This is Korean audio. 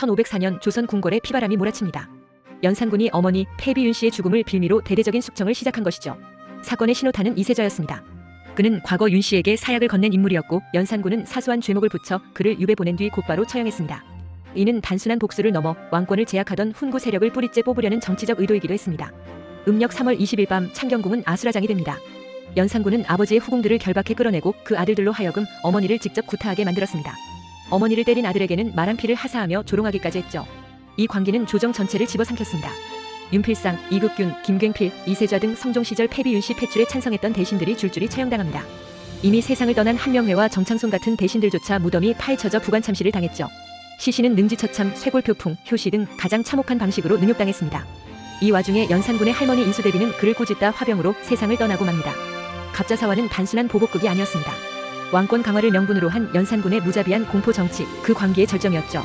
1504년 조선 궁궐에 피바람이 몰아칩니다. 연산군이 어머니 패비윤 씨의 죽음을 빌미로 대대적인 숙청을 시작한 것이죠. 사건의 신호탄은 이세자였습니다. 그는 과거 윤 씨에게 사약을 건넨 인물이었고 연산군은 사소한 죄목을 붙여 그를 유배 보낸 뒤 곧바로 처형했습니다. 이는 단순한 복수를 넘어 왕권을 제약하던 훈구 세력을 뿌리째 뽑으려는 정치적 의도이기도 했습니다. 음력 3월 20일 밤 창경궁은 아수라장이 됩니다. 연산군은 아버지의 후궁들을 결박해 끌어내고 그 아들들로 하여금 어머니를 직접 구타하게 만들었습니다. 어머니를 때린 아들에게는 말한 피를 하사하며 조롱하기까지 했죠. 이 광기는 조정 전체를 집어삼켰습니다. 윤필상, 이극균, 김굉필, 이세좌 등 성종 시절 패비 윤씨 패출에 찬성했던 대신들이 줄줄이 처형당합니다. 이미 세상을 떠난 한명회와 정창손 같은 대신들조차 무덤이 파헤쳐져 부관 참시를 당했죠. 시신은 능지처참, 쇄골표풍, 효시 등 가장 참혹한 방식으로 능욕당했습니다. 이 와중에 연산군의 할머니 인수대비는 그를 꼬집다 화병으로 세상을 떠나고 맙니다. 갑자사화는 단순한 보복극이 아니었습니다. 왕권 강화를 명분으로 한 연산군의 무자비한 공포 정치, 그 광기의 절정이었죠.